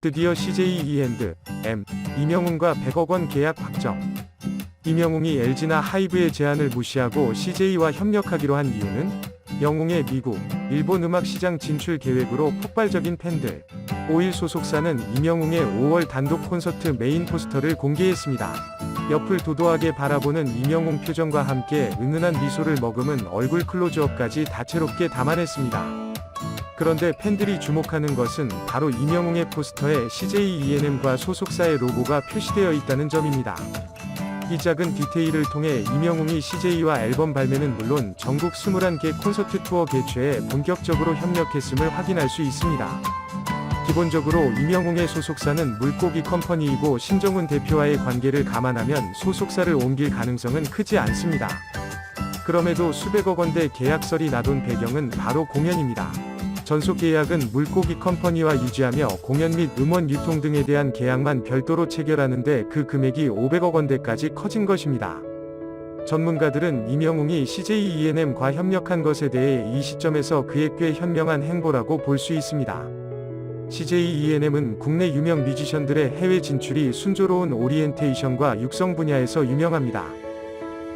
드디어 CJ 이핸드 M 이명웅과 100억 원 계약 확정. 이명웅이 LG나 하이브의 제안을 무시하고 CJ와 협력하기로 한 이유는 영웅의 미국, 일본 음악 시장 진출 계획으로 폭발적인 팬들. 5일 소속사는 이명웅의 5월 단독 콘서트 메인 포스터를 공개했습니다. 옆을 도도하게 바라보는 이명웅 표정과 함께 은은한 미소를 머금은 얼굴 클로즈업까지 다채롭게 담아냈습니다. 그런데 팬들이 주목하는 것은 바로 이명웅의 포스터에 CJ ENM과 소속사의 로고가 표시되어 있다는 점입니다. 이 작은 디테일을 통해 이명웅이 CJ와 앨범 발매는 물론 전국 21개 콘서트 투어 개최에 본격적으로 협력했음을 확인할 수 있습니다. 기본적으로 이명웅의 소속사는 물고기 컴퍼니이고 신정훈 대표와의 관계를 감안하면 소속사를 옮길 가능성은 크지 않습니다. 그럼에도 수백억 원대 계약설이 나돈 배경은 바로 공연입니다. 전속 계약은 물고기 컴퍼니와 유지하며 공연 및 음원 유통 등에 대한 계약만 별도로 체결하는데 그 금액이 500억 원대까지 커진 것입니다. 전문가들은 이명웅이 CJ ENM과 협력한 것에 대해 이 시점에서 그의 꽤 현명한 행보라고 볼 수 있습니다. CJ ENM은 국내 유명 뮤지션들의 해외 진출이 순조로운 오리엔테이션과 육성 분야에서 유명합니다.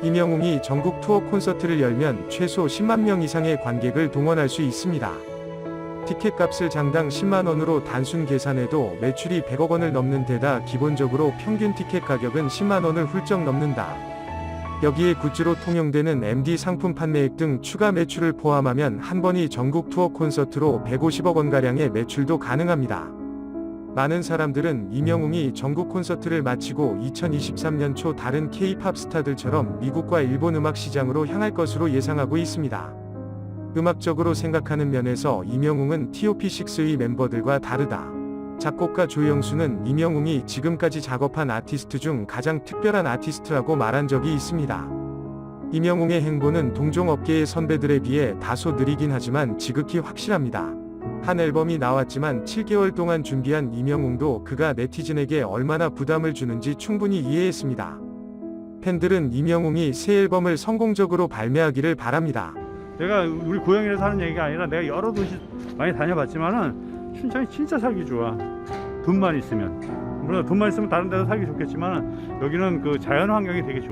이명웅이 전국 투어 콘서트를 열면 최소 10만 명 이상의 관객을 동원할 수 있습니다. 티켓 값을 장당 10만원으로 단순 계산해도 매출이 100억 원을 넘는 데다 기본적으로 평균 티켓 가격은 10만원을 훌쩍 넘는다. 여기에 굿즈로 통용되는 MD 상품 판매액 등 추가 매출을 포함하면 한 번이 전국 투어 콘서트로 150억 원가량의 매출도 가능합니다. 많은 사람들은 이명웅이 전국 콘서트를 마치고 2023년 초 다른 K-팝 스타들처럼 미국과 일본 음악 시장으로 향할 것으로 예상하고 있습니다. 음악적으로 생각하는 면에서 이명웅은 TOP6의 멤버들과 다르다. 작곡가 조영수는 이명웅이 지금까지 작업한 아티스트 중 가장 특별한 아티스트라고 말한 적이 있습니다. 이명웅의 행보는 동종업계의 선배들에 비해 다소 느리긴 하지만 지극히 확실합니다. 한 앨범이 나왔지만 7개월 동안 준비한 이명웅도 그가 네티즌에게 얼마나 부담을 주는지 충분히 이해했습니다. 팬들은 이명웅이 새 앨범을 성공적으로 발매하기를 바랍니다. 내가 우리 고향이라서 하는 얘기가 아니라 내가 여러 도시 많이 다녀봤지만은 춘천이 진짜 살기 좋아. 돈만 있으면. 물론 돈만 있으면 다른 데도 살기 좋겠지만 여기는 그 자연 환경이 되게 좋아.